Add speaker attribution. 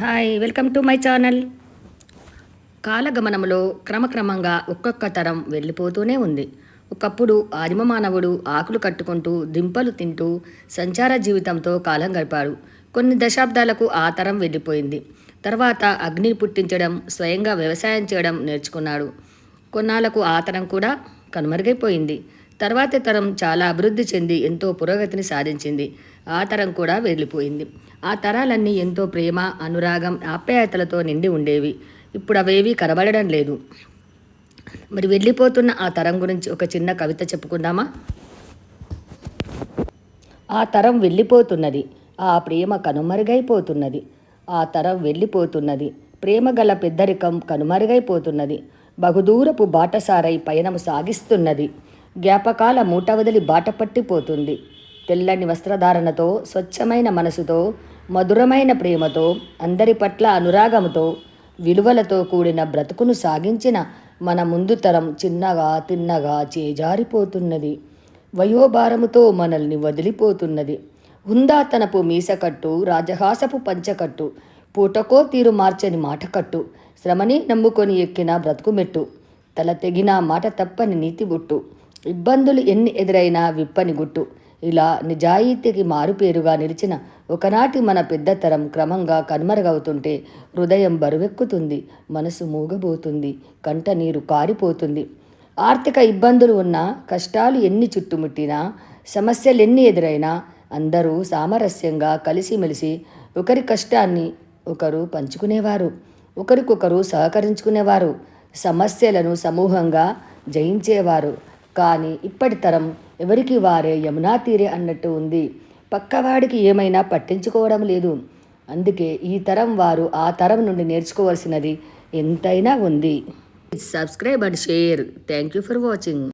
Speaker 1: Hi welcome to my channel కాలగమనంలో క్రమక్రమంగా ఒక్కొక్క తరం వెళ్ళిపోతూనే ఉంది. ఒకప్పుడు ఆదిమ మానవుడు ఆకులు కట్టుకుంటూ దింపలు తింటూ సంచార జీవితంతో కాలం గడిపాడు. కొన్ని దశాబ్దాలకు ఆ తరం వెళ్ళిపోయింది. తర్వాత అగ్నిని పుట్టించడం స్వయంగా వ్యవసాయం చేయడం నేర్చుకున్నాడు. కొన్నాళ్ళకు ఆ తరం కూడా కనుమరుగైపోయింది. తర్వాతి తరం చాలా అభివృద్ధి చెంది ఎంతో పురోగతిని సాధించింది. ఆ తరం కూడా వెళ్ళిపోయింది ఆ తరాలన్నీ ఎంతో ప్రేమ అనురాగం ఆప్యాయతలతో నిండి ఉండేవి. ఇప్పుడు అవేవి కనబడడం లేదు. మరి వెళ్ళిపోతున్న ఆ తరం గురించి ఒక చిన్న కవిత చెప్పుకుందామా? ఆ తరం వెళ్ళిపోతున్నది. ఆ ప్రేమ కనుమరుగైపోతున్నది. ఆ తరం వెళ్ళిపోతున్నది. ప్రేమ గల పెద్దరికం కనుమరుగైపోతున్నది. బహుదూరపు బాటసారై పయనము సాగిస్తున్నది. జ్ఞాపకాల మూట వదిలి బాట పట్టిపోతుంది. తెల్లని వస్త్రధారణతో స్వచ్ఛమైన మనసుతో మధురమైన ప్రేమతో అందరి పట్ల అనురాగంతో విలువలతో కూడిన బ్రతుకును సాగించిన మన ముందు తరం చిన్నగా తిన్నగా చేజారిపోతున్నది. వయోభారముతో మనల్ని వదిలిపోతున్నది. హుందాతనపు మీసకట్టు రాజహాసపు పంచకట్టు పూటకో తీరు మార్చని మాటకట్టు శ్రమని నమ్ముకొని ఎక్కిన బ్రతుకుమెట్టు తల తెగిన మాట తప్పని నీతి బుట్టు ఇబ్బందులు ఎన్ని ఎదురైనా విప్పని గుట్టు. ఇలా నిజాయితీకి మారుపేరుగా నిలిచిన ఒకనాటి మన పెద్దతరం క్రమంగా కనుమరుగవుతుంటే హృదయం బరువెక్కుతుంది మనసు మూగబోతుంది కంట నీరు కారిపోతుంది. ఆర్థిక ఇబ్బందులు ఉన్నా కష్టాలు ఎన్ని చుట్టుముట్టినా సమస్యలు ఎన్ని ఎదురైనా అందరూ సామరస్యంగా కలిసిమెలిసి ఒకరి కష్టాన్ని ఒకరు పంచుకునేవారు ఒకరికొకరు సహకరించుకునేవారు సమస్యలను సమూహంగా జయించేవారు. కానీ ఇప్పటి తరం ఎవరికి వారే యమునా తీరే అన్నట్టు ఉంది. పక్కవాడికి ఏమైనా పట్టించుకోవడం లేదు. అందుకే ఈ తరం వారు ఆ తరం నుండి నేర్చుకోవాల్సినది ఎంతైనా ఉంది. Subscribe and share thank you for watching